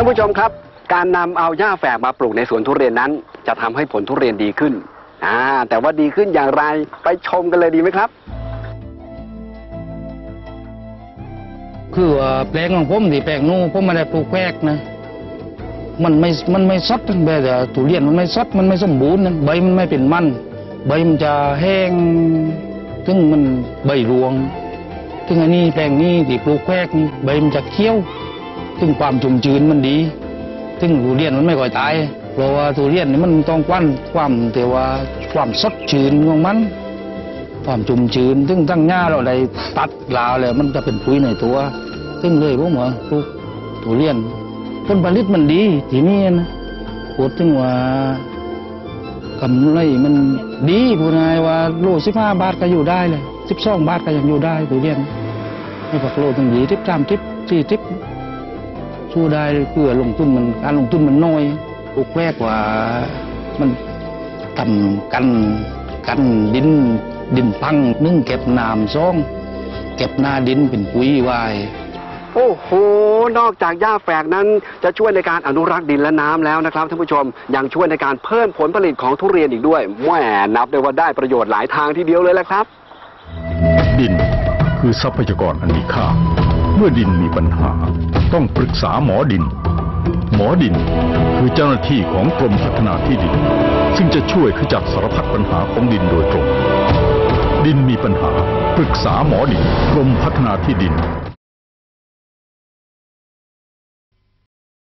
ท่านผู้ชมครับ การนำเอาหญ้าแฝกมาปลูกในสวนทุเรียนนั้น จะทำให้ผลทุเรียนดีขึ้นอ่าแต่ว่าดีขึ้นอย่างไรไปชมกันเลยดีไหมครับ คือว่าแปลงของผมที่แปลงนู้นผมไม่ได้ปลูกแควกนะมันไม่ มันไม่สดทั้แบบแต่ทุเรียนมันไม่สดมันไม่สมบูรณ์นะใบมันไม่เป็นมัน ใบมันจะแห้งถึงมันใบรวงถึงอันนี้แปลงนี้ที่ปลูกแควกนี่ใบมันจะเขี้ยว ถึงความชุ่มชื้นมันดีถึงทุเรียนมันไม่ค่อยตาย เพราะว่าทุเรียนนี่มันต้องกวันความแต่ว่าความสดชื่นของมัน ความชุ่มชื้นซึ่งตั้งหญ้าเราได้ตัดลาวเลยมันจะเป็นปุ๋ยในตัว ซึ่งเลยผมว่าปลูกทุเรียนผลผลิตมันดีที่นี่นะพูดถึงว่ากำไรมันดีพูดง่ายว่าโลสิบห้าบาทก็อยู่ได้เลยสิบสองบาทก็ยังอยู่ได้ทุเรียนไม่ผักโลถึงยี่สิบสามสิบสี่สิบ สู้ได้เพื่อลงทุนมันการลงทุนมันน้อยปลูกแรกว่ามันทำกันกันดินดินพังนึ่งเก็บน้ำซ่อง เก็บหน้าดินเป็นปุ๋ยไว้โอ้โห นอกจากหญ้าแฝกนั้นจะช่วยในการอนุรักษ์ดินและน้ำแล้วนะครับท่านผู้ชม ยังช่วยในการเพิ่มผลผลิตของทุเรียนอีกด้วยแหมนับได้ว่าได้ประโยชน์หลายทางทีเดียวเลยแหละครับ ดินคือทรัพยากรอันมีค่า เมื่อดินมีปัญหา ต้องปรึกษาหมอดิน หมอดินคือเจ้าหน้าที่ของกรมพัฒนาที่ดิน ซึ่งจะช่วยขจัดสารพัดปัญหาของดินโดยตรง ดินมีปัญหาปรึกษาหมอดินกรมพัฒนาที่ดิน